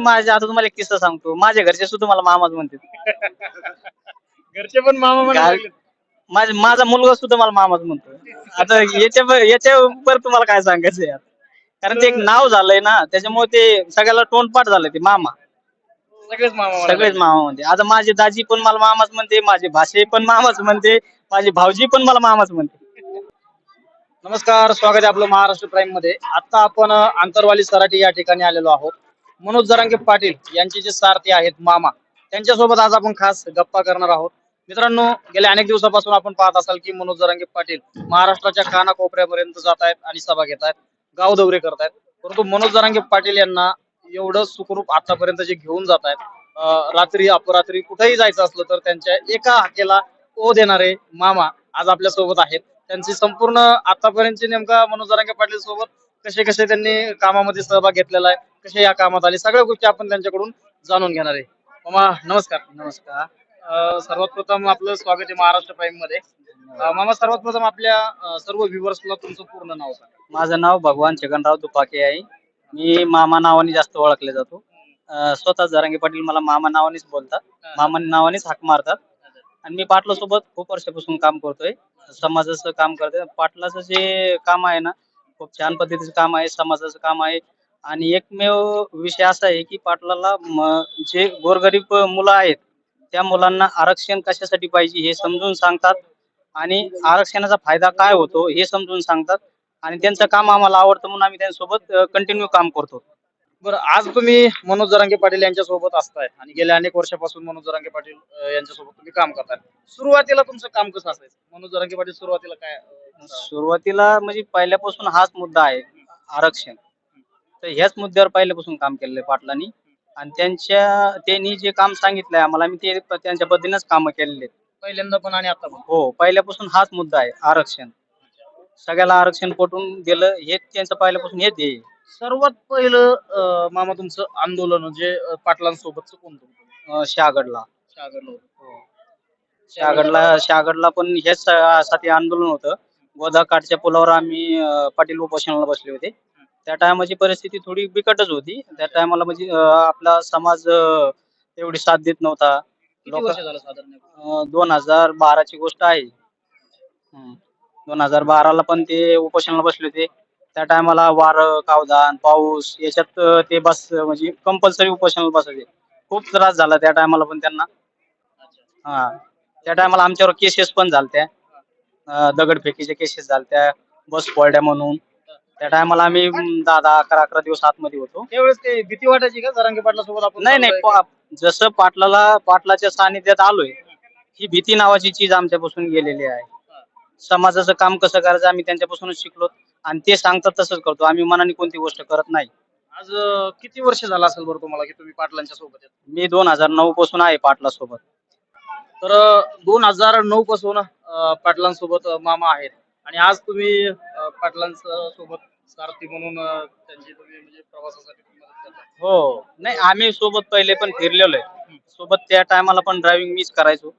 माझ्या आता तुम्हाला एक किस्सा सांगतो. माझ्या घरचे सुद्धा मला मामाच म्हणतात. घरचे पण मामा म्हणायला काय? लागले. माझा माझा मुलगा सुद्धा मला मामाच म्हणतो. आता याच्या याच्यावर तुम्हाला काय सांगायचं यार? कारण ते एक नाव झालंय ना त्याच्यामुळे ते सगळ्याला तोंडपाठ झालंय ते मामा. सगळेच मामा म्हणायला सगळेच मामा म्हणते. आता माझी दाजी पण मला मामाच म्हणते माझे भाषे पण मामाच म्हणते माझी भाऊजी पण मला मामाच म्हणते. नमस्कार स्वागत आहे आपलं महाराष्ट्र प्राईममध्ये आता आपण अ, आंतरवाली सराटी या ठिकाणी आलेलो आहोत. मनोज जरांगे पाटील यांचे जे सारथी आहेत मामा त्यांच्यासोबत आज आपण खास गप्पा करणार आहोत. मित्रांनो गेल्या अनेक दिवसापासून आपण पाहत असाल की मनोज जरांगे पाटील महाराष्ट्राच्या कानाकोपऱ्यापर्यंत जात आहेत आणि सभा घेत आहेत गाव दौरे करत आहेत. परंतु मनोज जरांगे पाटील यांना एवढं सुखरूप आतापर्यंत जे घेऊन जात आहेत रात्री अपरात्री कुठेही जायचं असलं तर त्यांच्या एका हाकेला ओ देणारे मामा आज आपल्यासोबत आहेत. त्यांची संपूर्ण आतापर्यंतची नेमका मनोज जरांगे पाटील सोबत कसे कसे त्यांनी कामामध्ये सहभाग घेतलेला आहे कसे या कामात आले सगळ्या गोष्टी आपण त्यांच्याकडून जाणून घेणार आहे. मामा नमस्कार. नमस्कार. अ, सर्वात प्रथम आपलं स्वागत आहे महाराष्ट्र प्राईममध्ये. अ, मामा सर्वात प्रथम आपल्या अ, सर्व व्ह्युअर्सला तुमचं पूर्ण नाव सांगा. माझं नाव भगवान छगनराव दुपाके आहे. मी मामा नावाने जास्त ओळखले जातो. अं, स्वतः जरांगे पाटील मला मामा नावानेच बोलतात. मामा नावानेच हाक मारतात. आणि मी पाटला सोबत खूप वर्षापासून काम करतोय. समाजाचं काम करतोय. पाटलाचं जे काम आहे ना खूप छान पद्धतीचं काम आहे समाजाचं काम आहे. आणि एकमेव विषय असा आहे की पाटलाला जे गोरगरीब मुलं आहेत त्या मुलांना आरक्षण कशासाठी पाहिजे हे समजून सांगतात. आणि आरक्षणाचा फायदा काय होतो हे समजून सांगतात. आणि त्यांचं काम आम्हाला आवडतं म्हणून आम्ही त्यांच्यासोबत कंटिन्यू काम करतो. बरं आज तुम्ही मनोज जरांगे पाटील यांच्यासोबत असताय आणि गेल्या अनेक वर्षापासून मनोज जरांगे पाटील यांच्यासोबत तुम्ही काम करताय. सुरुवातीला तुमचं काम कसं असायचं? मनोज जरांगे पाटील सुरुवातीला काय सुरुवातीला म्हणजे पहिल्यापासून हाच मुद्दा आहे आरक्षण. तर ह्याच मुद्द्यावर पहिल्यापासून काम केलेलं आहे पाटलांनी. आणि त्यांच्या त्यांनी जे काम सांगितलंय आम्हाला आम्ही ते त्यांच्या पद्धतीनेच कामं केलेले आहेत. पहिल्यांदा पण आणि आता पण? हो पहिल्यापासून हाच मुद्दा आहे आरक्षण. सगळ्याला आरक्षण पटवून दिलं हे त्यांचं पहिल्यापासून हे ध्येय. आहे. सर्वात पहिलं अ, मामा तुमचं आंदोलन जे अ, पाटलांसोबतचं कोणतं होतं? अं, शहागडला. शहागडला होतं. शहागडला शहागडला पण हेच साठी आंदोलन होतं. गोदा काठच्या पुलावर आम्ही अं, पाटील उपोषणाला बसले होते. त्या टायमाची परिस्थिती थोडी बिकटच होती. त्या टायमाला म्हणजे अं, आपला समाज अं, एवढी साथ देत नव्हता. किती लोक वर्ष झालं साधारण दोन हजार बाराची गोष्ट आहे. दोन हजार बाराला पण ते उपोषणाला बसले होते. त्या टायमाला वारं कावदान पाऊस याच्यात अं, ते बस म्हणजे कंपल्सरी उपोषणाला बसायचे. खूप त्रास झाला त्या टायमाला पण त्यांना. हा. त्या टायमाला आमच्यावर केसेस पण झालत्या. अं, दगडफेकीच्या केसेस झालत्या बस पडल्या म्हणून. त्या टायमाला आम्ही दहा दहा अकरा अकरा दिवस आतमध्ये होतो. त्यावेळेस ते भीती वाटायची का? जरांगे पाटला सोबत आपण नाही नाही? पा- जसं पाटलाला पाटलाच्या सानिध्यात आलोय ही भीती नावाची चीज आमच्यापासून गेलेली आहे. समाजाचं काम कसं करायचं आम्ही त्यांच्यापासूनच शिकलो आणि ते सांगतात तसंच करतो. आम्ही मनाने कोणती गोष्ट करत नाही. आज अ, किती वर्ष झालं असेल बरं तुम्हाला की तुम्ही पाटलांच्या सोबत आहेत? मी दोन हजार नऊ पासून आहे पाटला सोबत तर दोन हजार नऊ पासून पाटलांसोबत मामा आहेत. आणि आज तुम्ही अ, पाटलांच्या सोबत सारथी म्हणून त्यांची तुम्ही म्हणजे प्रवासासाठी तुम्ही मदत करता. हो. नाही आम्ही सोबत पहिले पण फिरलेलो आहे. सोबत त्या टायमाला पण ड्रायव्हिंग मीच करायचो.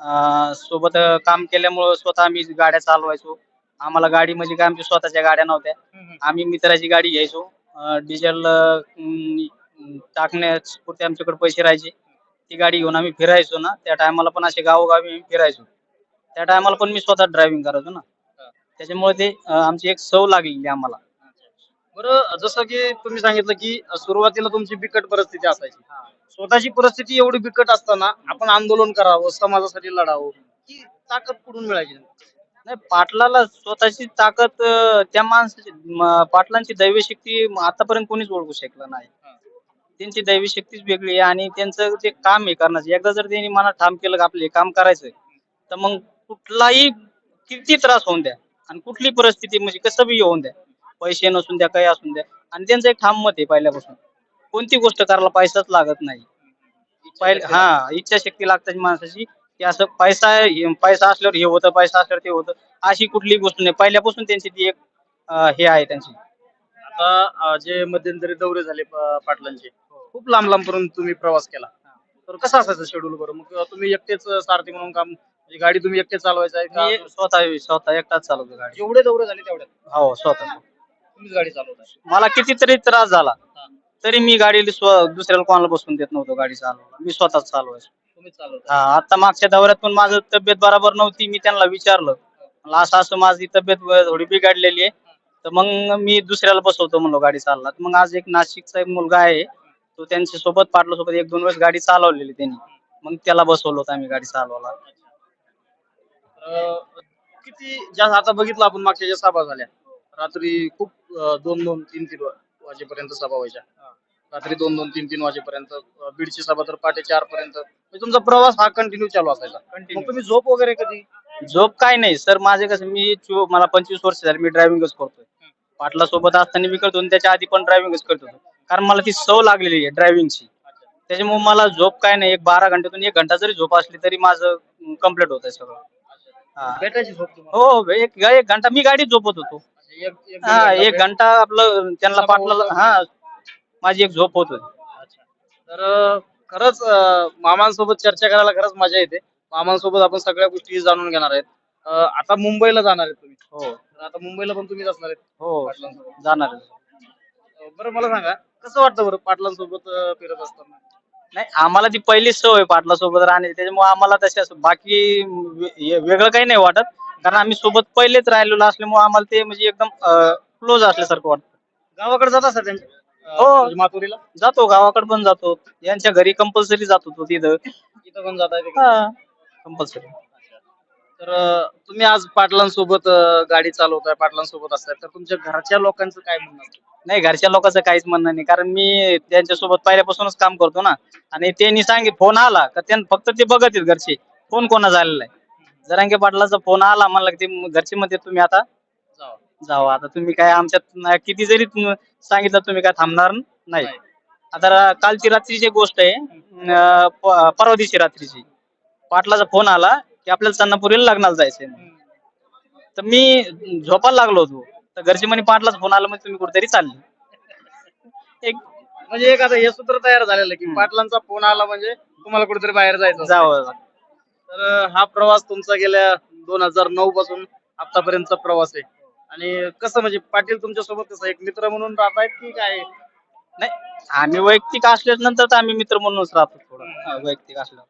अं, सोबत अं, काम केल्यामुळं स्वतः आम्ही गाड्या चालवायचो. आम्हाला गाडी म्हणजे काय आमच्या स्वतःच्या गाड्या नव्हत्या. आम्ही मित्राची गाडी घ्यायचो. अं, डिझेल अं, टाकण्यापुरते आमच्याकडे पैसे राहायचे. ती गाडी घेऊन आम्ही फिरायचो ना त्या टायमाला पण असे गावोगावी आम्ही फिरायचो. त्या टायमाला पण मी स्वतः ड्रायव्हिंग करायचो ना. त्याच्यामुळे ते अं, आमची एक सव लागलेली आम्हाला. बरं जसं की तुम्ही सांगितलं की सुरुवातीला तुमची बिकट परिस्थिती असायची. स्वतःची परिस्थिती एवढी बिकट असताना आपण आंदोलन करावं समाजासाठी लढावं ही ताकद कुठून मिळायची नाही पाटलाला स्वतःची ताकद अं, त्या माणसाची म- पाटलांची दैवी शक्ती आतापर्यंत कोणीच ओळखू शकलं नाही. त्यांची दैवी शक्तीच वेगळी आहे आणि त्यांचं जे काम आहे करण्याचं. एकदा जर त्यांनी मनात ठाम केलं का आपलं हे काम करायचंय तर मग कुठलाही किती त्रास होऊन द्या आणि कुठली परिस्थिती म्हणजे कसं बी होऊन द्या. पैसे नसून द्या काही असून द्या. आणि त्यांचं एक ठाम मत आहे पहिल्यापासून. कोणती गोष्ट करायला पैसाच लागत नाही. पहिले हा इच्छाशक्ती लागते माणसाची की असं पैसा हे- पैसा असल्यावर हे होतं पैसा असल्यावर ते होतं. अशी कुठली गोष्ट नाही. पहिल्यापासून त्यांची ती एक अं, हे आहे त्यांची. आता अ, जे मध्यंतरी दौरे झाले प- पाटलांचे खूप लांब लांब पर्यंत तुम्ही प्रवास केला. तर कसं असायचं शेड्यूल बरं? मग तुम्ही एकटेच सारथी म्हणून काम म्हणजे गाडी तुम्ही एकटेच चालवायचं आहे का? स्वतः स्वतः एकटाच चालवतो गाडी. जेवढे दौरे झाले तेवढ्यात? हो स्वतः. तुम्हीच गाडी चालवताय मला कितीतरी त्रास झाला. तरी मी गाडी स्व- दुसऱ्याला कोणाला बसून देत नव्हतो गाडी चालवायला. मी स्वतःच चालवायचो. तुम्ही चालवता हा आता मागच्या दौऱ्यात पण माझं तब्येत बरोबर नव्हती. मी त्यांना विचारलं. म्हणलं असं असं माझी तब्येत व- थोडी बिघडलेली आहे. तर मग मी दुसऱ्याला बसवतो म्हणलो गाडी चालवत मग आज एक नाशिकचा एक मुलगा आहे. तो त्यांच्यासोबत पाटला सोबत एक दोन वेळेस गाडी चालवलेली त्यांनी. मग त्याला बसवलं होतं आम्ही गाडी चालवायला. किती जास्त आता बघितलं आपण मागच्या ज्या सभा झाल्या. रात्री खूप अं, दोन दोन तीन तीन वाजेपर्यंत सभा व्हायच्या. रात्री दोन दोन तीन तीन वाजेपर्यंत अं, बीडची सभा तर पहाटे चार पर्यंत. म्हणजे तुमचा प्रवास हा कंटिन्यू चालू असायचा. Continue. मग तुम्ही झोप वगैरे कधी? झोप काय नाही. सर माझे कसं मी चो- मला पंचवीस वर्ष झाली मी ड्रायव्हिंगच करतोय. पाटला सोबत असताना मी करतो आणि त्याच्या आधी पण ड्रायव्हिंगच करत होतो. कारण मला ती सव लागलेली आहे ड्रायव्हिंगची त्याच्यामुळे मला झोप काय नाही. एक बारा घंट्यातून एक घंटा जरी झोप असली तरी माझं कंप्लीट होत आहे सगळं. भेटायची झोप तुम्हाला? हो हो, एक एक घंटा मी गाडीत झोपत होतो. एक एक हा एक घंटा घंटा आपलं त्यांना होतं. हा माझी एक झोप होत होती. अच्छा. तर अं, खरंच अं, मामांसोबत चर्चा करायला खरंच मजा येते. मामांसोबत आपण सगळ्या गोष्टी जाणून घेणार आहेत. अं, आता मुंबईला जाणार आहेत तुम्ही. हो. तर आता मुंबईला पण तुम्हीच असणार आहेत हो पाटलांसोबत. जाणार आहे. अं, बरं मला सांगा कसं वाटतं बरं पाटलांसोबत अं, फिरत असताना? नाही आम्हाला ती पहिलीच सवय पाटला सोबत राहण्याची त्याच्यामुळे आम्हाला तशी असं बाकी वे- वेगळं काही नाही वाटत. कारण आम्ही सोबत पहिलेच राहिलेलो असल्यामुळे आम्हाला ते म्हणजे एकदम क्लोज असल्यासारखं वाटतं. गावाकडे जात असतात त्यांच्या अं, हो. म्हणजे माथुरीला जातो गावाकडे पण जातो. यांच्या घरी कंपल्सरी जातो तो तिथं. इथं पण जात कंपल्सरी तर तुम्ही आज पाटलांसोबत अं, गाडी चालवताय पाटलांसोबत असताय. तर तुमच्या घरच्या लोकांचं काय म्हणणं नाही घरच्या लोकांचं काहीच म्हणणं नाही. कारण मी त्यांच्यासोबत पहिल्यापासूनच काम करतो ना. आणि त्यांनी सांगित फोन आला. का त्यां फक्त ते बघत आहेत घरचे. फोन कोणा झालेला आहे? जरांगे पाटलाचा फोन आला म्हणला की ते घरचे मध्ये तुम्ही आता जावा. जावा. आता तुम्ही काय आमच्यात किती जरी तुम- सांगितलं तुम्ही काय थांबणार नाही. नाही. आता रा- कालची रात्रीची गोष्ट आहे. अं, प- परवा दिवशी रात्रीची. पाटलाचा फोन आला की आपल्याला चन्नापुरीला लग्नाला जायचंय म्हणून. तर मी झोपायला लागलो होतो. तर घरचे म्हणे पाटलाचा फोन आला म्हणजे तुम्ही कुठेतरी चालले. एक म्हणजे एक आता हे सूत्र तयार झालेलं आहे की हम्म. पाटलांचा फोन आला म्हणजे तुम्हाला कुठेतरी बाहेर जायचं. जावं तर अं, हा प्रवास तुमचा गेल्या दोन हजार नऊ पासून आतापर्यंतचा प्रवास आहे. आणि कसं म्हणजे पाटील तुमच्यासोबत कसं एक मित्र म्हणून राहतायत की काय? नाही आम्ही वैयक्तिक असल्याच्या नंतर तर आम्ही मित्र म्हणूनच राहतो थोडं. हा, वैयक्तिक असलं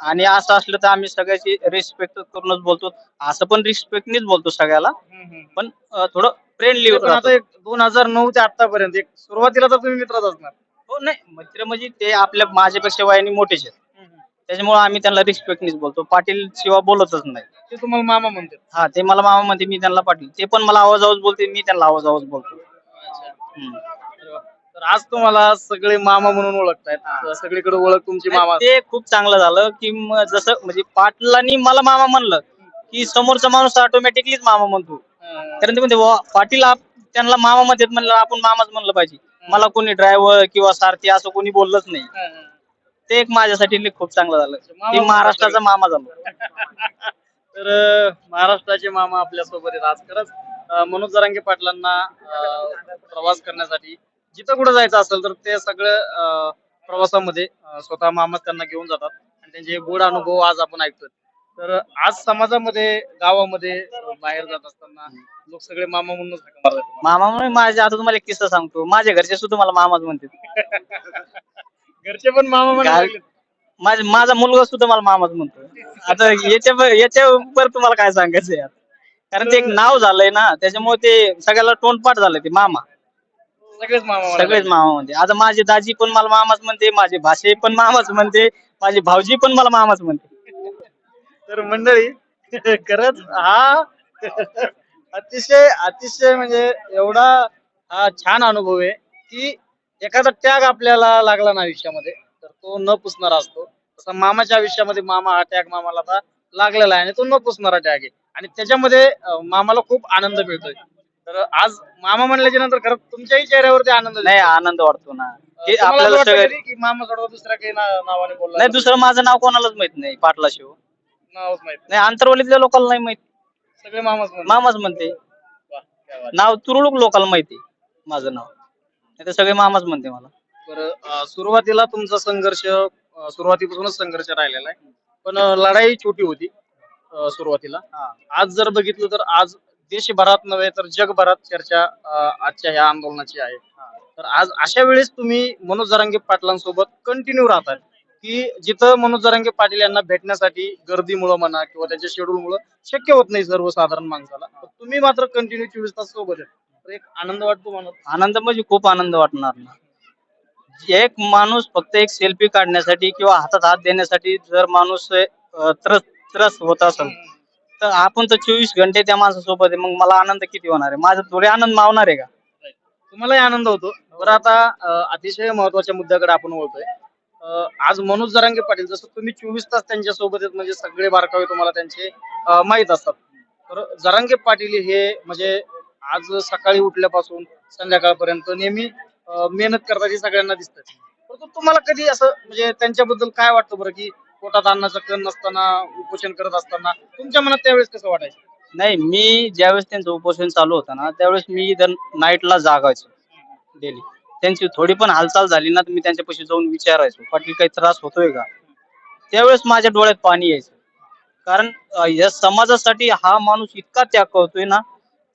आणि असं असलं तर आम्ही सगळ्याची रिस्पेक्ट करूनच बोलतो. असं पण रिस्पेक्टनीच बोलतो सगळ्याला. पण अं, थोडं फ्रेंडली पण आता एक दोन हजार नऊ ते आतापर्यंत एक सुरुवातीला तर तुम्ही मित्रच असणार. हो नाही. मित्र म्हणजे ते आपल्या माझ्यापेक्षा वयाने मोठेच आहेत. त्याच्यामुळे आम्ही त्यांना रिस्पेक्टनीच बोलतो. पाटील शिवाय बोलतच नाही. ते तुम्हाला मामा म्हणतात. हा ते मला मामा म्हणते मी त्यांना पाटील. ते पण मला आवाज आवाज बोलते मी त्यांना आवाज आवाज बोलतो हम्म. तर आज तुम्हाला सगळे मामा म्हणून ओळखतायत. सगळीकडे ओळख तुमची मामा. ते खूप चांगलं झालं की म- जसं म्हणजे पाटलांनी मला मामा म्हणलं की समोरचा माणूस ऑटोमॅटिकलीच मामा म्हणतो. कारण ते म्हणते "वा, पाटील आप- त्यांना मामा म्हणतात म्हणलं आपण मामाच म्हणलं पाहिजे. मला कोणी ड्रायव्हर किंवा सारथी असं कोणी बोललंच नाही. ते एक माझ्यासाठी लई खूप चांगलं झालं. मामा की महाराष्ट्राचा मामा झालो. तर अं, महाराष्ट्राचे मामा आपल्यासोबत आहेत आज खरंच. अं, मनोज जरांगे पाटलांना अं, प्रवास करण्यासाठी जिथं कुठं जायचं असेल तर ते सगळं अं, प्रवासामध्ये अं, स्वतः मामाच त्यांना घेऊन जातात. आणि त्यांचे गोड अनुभव आज आपण ऐकतोय. तर आज समाजामध्ये गावामध्ये अं, बाहेर जात असताना लोक सगळे मामा म्हणूनच हाका मारतात. मामा म्हणजे माझे आता तुम्हाला एक किस्सा सांगतो. माझ्या घरचे सुद्धा मला मामाच म्हणतात. घरचे पण मामा म्हणायला. माझे माझा मुलगा सुद्धा मला मामाच म्हणतो. आता याच्या याच्यावर तुम्हाला काय सांगायचं यार? कारण ते एक नाव झालंय ना त्याच्यामुळे ते सगळ्याला तोंडपाठ झालंय ते मामा. सगळेच मामा सगळेच मामा म्हणते. आता माझी दाजी पण मला मामाच म्हणते माझे भाषे पण मामाच म्हणते माझी भाऊजी पण मला मामाच म्हणते. तर मंडळी खरंच हा अतिशय अतिशय म्हणजे एवढा हा छान अनुभव आहे की एखादा त्याग आपल्याला लागला ना आयुष्यामध्ये तर तो न पुसणारा असतो. तसा मामाच्या आयुष्यामध्ये मामा हा त्याग मामाला आता लागलेला आहे आणि तो न पुसणारा त्याग आहे. आणि त्याच्यामध्ये अं, मामाला खूप आनंद मिळतोय. तर आज मामा म्हणल्याच्या नंतर खरंच तुमच्याही चेहऱ्यावरती आनंद नाही आनंद वाटतो ना. तुम्हाला असं आपल्याला वाटतं सगळं कधी की मामा सोडवा दुसऱ्या काही ना- नावाने बोलला नाही दुसरं माझं नाव कोणालाच माहीत नाही पाटला शिव. नावच माहीत नाही. आंतरवलीतल्या लोकांना नाही माहीत. सगळे मामाच म्हणतात. मामाच म्हणते. वा, क्या बात. नाव तुरळक लोकांना माहिती माझं नाव. नाही तर सगळे मामाच म्हणते मला. बरं अं, सुरुवातीला तुमचा संघर्ष अं, सुरुवातीपासूनच संघर्ष राहिलेला आहे. पण अं, लढाई छोटी होती अं, सुरुवातीला. आज जर बघितलं तर आज देशभरात नव्हे तर जगभरात चर्चा आजच्या ह्या आंदोलनाची आहे. तर आज अशा वेळेस तुम्ही मनोज जरांगे पाटलांसोबत कंटिन्यू राहतात की जिथं मनोज जरांगे पाटील यांना भेटण्यासाठी गर्दीमुळं म्हणा किंवा त्यांच्या शेड्यूलमुळं शक्य होत नाही सर्वसाधारण माणसाला तुम्ही मात्र कंटिन्यू चोवीस तास सोबत तर एक आनंद वाटतो मला? आनंद म्हणजे खूप आनंद वाटणार ना. एक माणूस फक्त एक सेल्फी काढण्यासाठी किंवा हातात हात देण्यासाठी जर माणूस अं, त्रस त्रस होत असेल तर आपण तर चोवीस घंटे त्या माणसासोबत आहे. मग मला आनंद किती होणार आहे? माझा थोडे आनंद मावणार आहे का? तुम्हालाही आनंद होतो. बरं आता अं, अतिशय महत्त्वाच्या मुद्द्याकडे आपण वळतोय. अं, आज मनोज जरांगे पाटील जसं तुम्ही चोवीस तास त्यांच्यासोबत आहेत म्हणजे सगळे बारकावे तुम्हाला त्यांचे अं, माहीत असतात. तर जरांगे पाटील हे म्हणजे आज सकाळी उठल्यापासून संध्याकाळपर्यंत नेहमी अं, मेहनत करतात हे सगळ्यांना दिसतात परंतु तुम्हाला कधी असं म्हणजे त्यांच्याबद्दल काय वाटतं बरं की पोटात अन्नाचं कण नसताना उपोषण करत असताना तुमच्या मनात त्यावेळेस कसं वाटायचं? नाही मी ज्यावेळेस त्यांचं उपोषण चालू होतं ना त्यावेळेस मी इथं नाईटला जागायचो डेली. त्यांची थोडी पण हालचाल झाली ना तर मी त्यांच्यापाशी जाऊन विचारायचो पाटील काही त्रास होतोय का? त्यावेळेस माझ्या डोळ्यात पाणी यायचं. कारण अं, या समाजासाठी हा माणूस इतका त्याग करतोय ना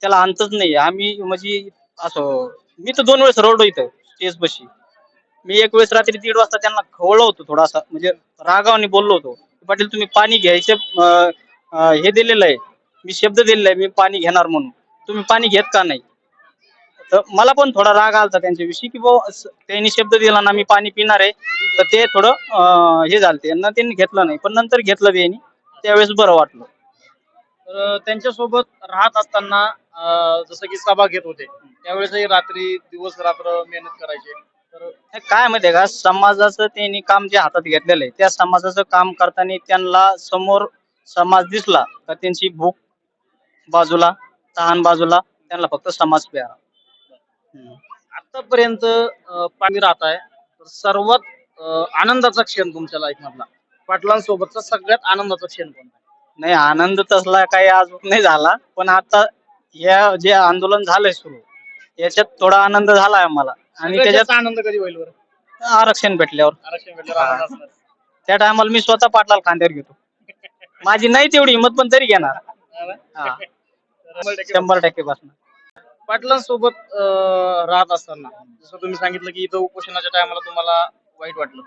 त्याला अंतच नाही आम्ही म्हणजे असं मी तर दोन वेळेस रडलो इथं स्टेज बशी मी एक वेळेस रात्री दीड वाजता त्यांना खवळलो होतो थोडासा म्हणजे रागावाने बोललो होतो. पाटील तुम्ही पाणी घ्यायचे हे दिलेलं आहे. मी शब्द दिलेला आहे मी पाणी घेणार म्हणून. तुम्ही पाणी घेत का नाही? तर मला पण थोडा राग आलता त्यांच्याविषयी की त्यांनी शब्द दिला ना मी पाणी पिणार आहे. तर ते थोडं हे झालं त्यांना त्यांनी घेतलं नाही पण नंतर घेतलं त्यांनी त्यावेळेस बरं वाटलं. तर त्यांच्यासोबत राहत असताना अं, जसं की सभा घेत होते. त्यावेळेसही रात्री दिवस रात्र मेहनत करायचे. काय माहितीये का समाजाचं त्यांनी काम जे हातात घेतलेलं आहे त्या समाजाचं काम करताना त्यांना समोर समाज दिसला का त्यांची भूक बाजूला तहान बाजूला त्यांना फक्त समाज प्यारा. आतापर्यंत पाणी राहत आहे तर सर्वात अं, आनंदाचा क्षण तुमच्या लाईफ मधला पाटलांसोबतचा सगळ्यात आनंदाचा क्षण कोणता? नाही आनंद तसला काही अजून नाही झाला पण आता या जे आंदोलन झालंय सुरू याच्यात थोडा आनंद झालाय आम्हाला. आणि त्याच्यात आनंद कधी होईल बरं आरक्षण भेटल्यावर आरक्षण भेटल्यावर आनंद असणार. त्या टायमाला मी स्वतः पाटलाला खांद्यावर घेतो माझी नाही तेवढी हिंमत पण तरी घेणार हा ना? हा. शंभर टक्के. शंभर टक्के बसणार पाटलांसोबत अं, राहत असताना जसं तुम्ही सांगितलं की इथं उपोषणाच्या टायमाला तुम्हाला वाईट वाटलं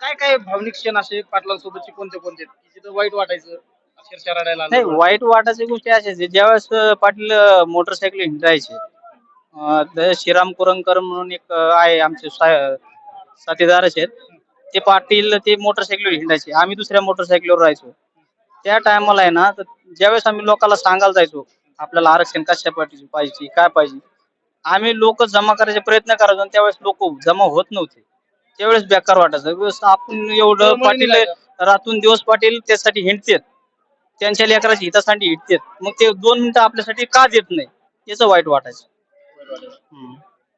काय काय भावनिक क्षण असे पाटलांसोबतचे कोणते कोणते आहेत की जिथं वाईट वाटायचं अक्षरशः रडायला आलं? नाही वाईट वाटायच्या गोष्टी आहे. ज्यावेळेस अं, पाटील मोटरसायकल हिंडायचे श्रीराम कुरंकर म्हणून एक आहे आमचे सा- साथीदारच आहेत. ते पाटील ते मोटरसायकलवर हिंडायचे. आम्ही दुसऱ्या मोटरसायकलवर राहायचो. त्या टायमाला आहे ना तर ज्यावेळेस आम्ही लोकांना सांगायला जायचो आपल्याला आरक्षण कशा पाहिजे पाहिजे काय पाहिजे आम्ही लोक जमा करायचे प्रयत्न करायचो आणि त्यावेळेस लोक जमा होत नव्हते. त्यावेळेस बेकार वाटायचं. आपण एवढं पाटील. रातून दिवस पाटील त्यासाठी हिंडतेत. त्यांच्या लेकराच्या हितासाठी हिंडतेत. मग ते दोन मिनिटं आपल्यासाठी का देत नाही याचं वाईट वाटायचं. हम्म.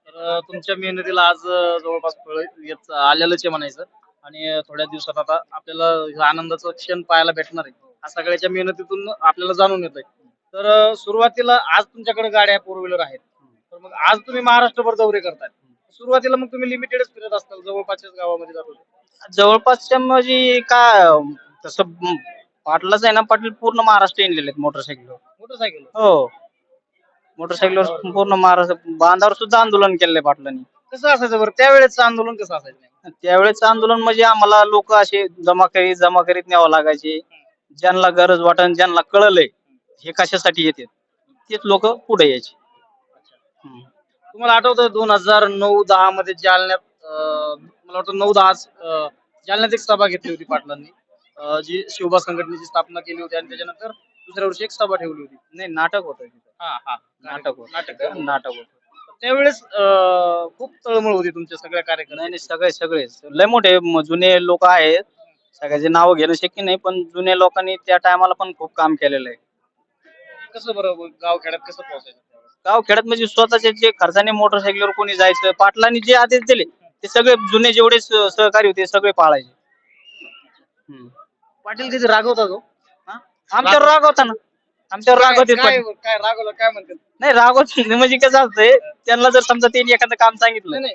तर तुमच्या मेहनतीला आज जवळपास फळ येत आलेलंच आहे म्हणायचं. आणि थोड्या दिवसात आता आपल्याला आनंदाचं क्षण पाहायला भेटणार आहे. हा सगळ्याच्या मेहनतीतून आपल्याला जाणून येत आहे तर सुरुवातीला आज तुमच्याकडे गाड्या फोर व्हीलर आहेत. तर मग आज तुम्ही महाराष्ट्रभर दौरे करताय. सुरुवातीला मग तुम्ही लिमिटेडच फिरत असताल जवळपासच्याच गावामध्ये जात होते. जवळपासच्या म्हणजे काय तसं म, पाटलाच आहे ना पाटील पूर्ण महाराष्ट्र येणलेले आहेत मोटरसायकलवर मोटरसायकल हो. मोटरसायकलवर पूर्ण महाराष्ट्र बांधावर सुद्धा आंदोलन केलंय पाटलांनी. कसं असायचं बरं? त्यावेळेचं आंदोलन कसं असायचं? त्यावेळेच आंदोलन म्हणजे आम्हाला लोक असे जमा करीत जमा करीत न्यावं लागायचे. ज्यांना गरज वाटन ज्यांना कळलंय हे कशासाठी येते? तेच लोक पुढे यायचे. हम्म. तुम्हाला आठवतं दोन हजार नऊ दहा मध्ये जालन्यात अं, मला वाटतं नऊ दहा जालन्यात एक सभा घेतली होती पाटलांनी. अं, जी शिवबा संघटनेची स्थापना केली होती आणि त्याच्यानंतर दुसऱ्या वर्षी एक सभा ठेवली होती. नाही नाटक होतं तिथं. हा हा. नाटक होतं. नाटक नाटक होतं. त्यावेळेस अं, खूप तळमळ होती तुमच्या सगळ्या कार्यक्रम नाही नाही सगळे सगळे. लय मोठे म- जुने लोक आहेत. सगळ्याचे नाव घेणं शक्य नाही पण जुन्या लोकांनी त्या टायमाला पण खूप काम केलेलं आहे. कसं बरं गाव खेड्यात कसं पोहोचायचं त्यावेळेस? गाव खेड्यात म्हणजे स्वतःचे जे खर्चाने मोटरसायकलवर कोणी जायचं पाटलांनी जे आदेश दिले ते सगळे जुने जेवढे स- सहकारी होते सगळे पाळायचे. हम्म. पाटील किती रागवता तो? आमच्यावर राग होता ना. आमच्यावर राग होते काय काय रागवलं काय म्हणतात? नाही राग होत. म्हणजे कसं असतंय त्यांना जर समजा त्यांनी एखादं काम नाही सांगितलं. नाही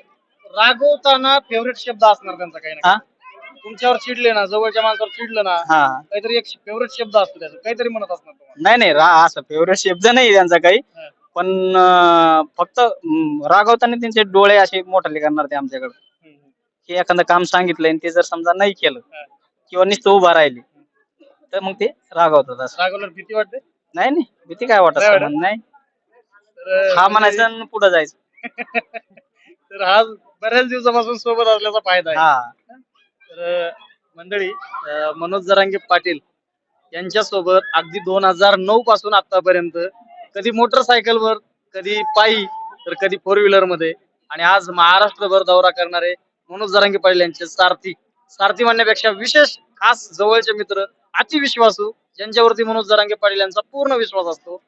रागवताना फेवरेट शब्द असणार त्यांचा काही ना हा? तुमच्यावर चिडले ना जवळच्या माणसावर चिडलं ना हा. काहीतरी एक फेवरेट शब्द असतो त्याचा. काहीतरी म्हणत असणार तुम्हाला. नाही नाही रा असं फेवरेट शब्द नाही त्यांचा काही. हा. पण अं, फक्त रागवताना त्यांचे डोळे असे मोठाले करणार ते आमच्याकडे. की एखादं काम सांगितलंय आणि ते जर समजा नाही केलं किंवा नुसतं उभा राहिले तर मग ते रागवतात असं. रागवल्यावर भीती वाटते? नाही नाही. भीती काय वाटत नाही वाटत? समज नाही. तर हा म्हणायचं पुढे जायचं. तर हा बऱ्याच दिवसापासून सोबत असल्याचा फायदा आहे. हा. तर मंडळी अं, मनोज जरांगे पाटील यांच्यासोबत अगदी दोन हजार नऊ पासून आतापर्यंत कधी मोटरसायकलवर कधी पायी तर कधी फोर व्हीलरमध्ये आणि आज महाराष्ट्रभर दौरा करणारे मनोज जरांगे पाटील यांचे सारथी. सारथी म्हणण्यापेक्षा विशेष खास जवळचे मित्र अतिविश्वासू ज्यांच्यावरती मनोज जरांगे पाटील यांचा पूर्ण विश्वास असतो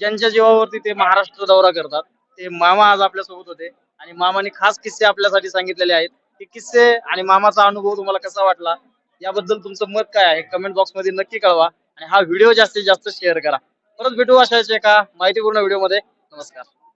ज्यांच्या जीवावरती ते महाराष्ट्र दौरा करतात ते मामा आज आपल्यासोबत होते आणि मामाने खास किस्से आपल्यासाठी सांगितलेले आहेत. ते किस्से आणि मामाचा अनुभव तुम्हाला कसा वाटला याबद्दल तुमचं मत काय आहे कमेंट बॉक्समध्ये नक्की कळवा आणि हा व्हिडिओ जास्तीत जास्त शेअर करा. परत भेटू अशाच एका माहितीपूर्ण व्हिडिओमध्ये नमस्कार.